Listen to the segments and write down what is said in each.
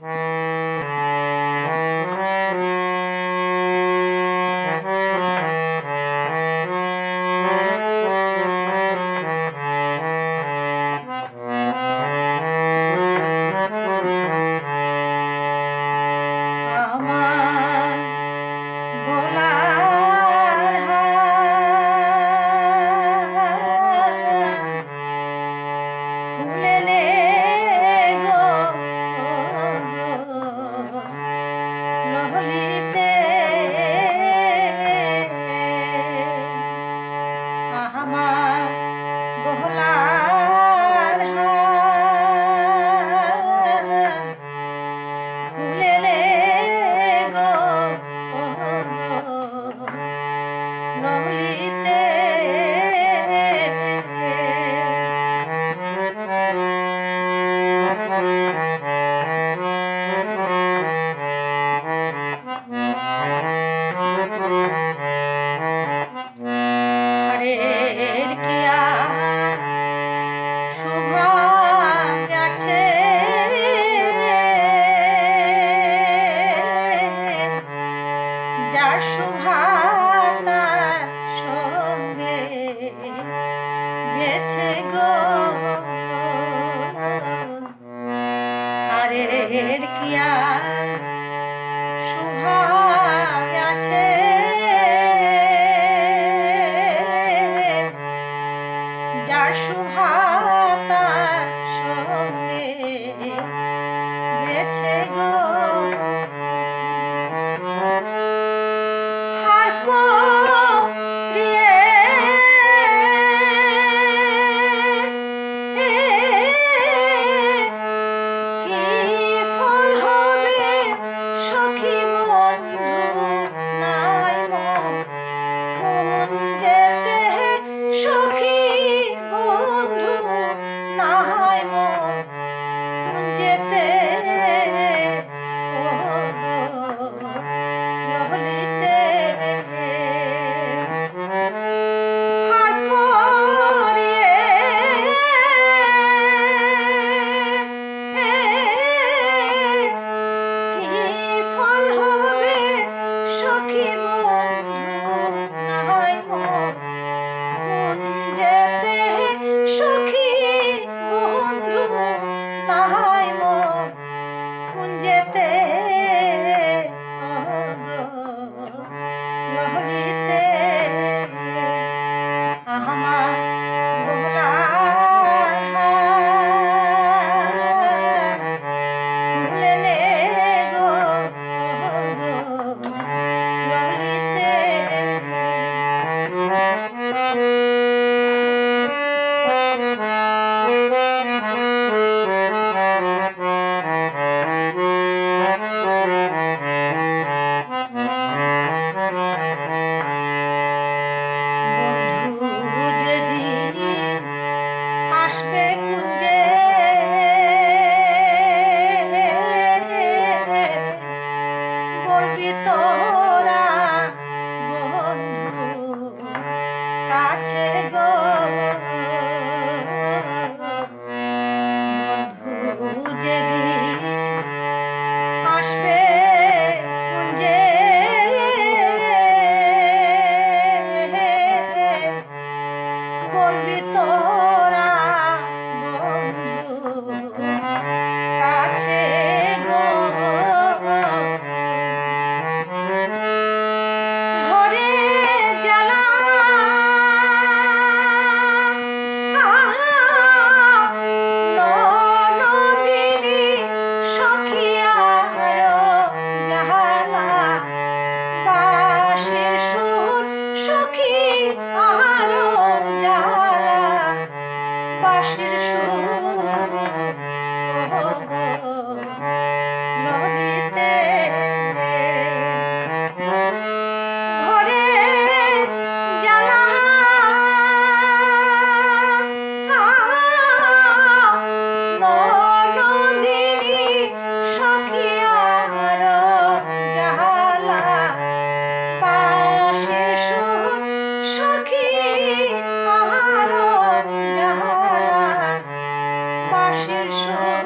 Bye. ঘরের কি আর সুভাগ আছে? যার সুভাতার সঙ্গে গেছে গো। Bye. আসবে কুঞ্জে। বলবি তোরা বন্ধু কাছে বাঁশির সুর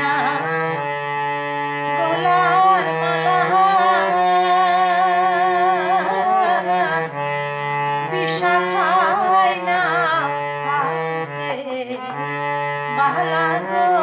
না। গোলার মালা বিশাখায় না। পাতে বালা গো।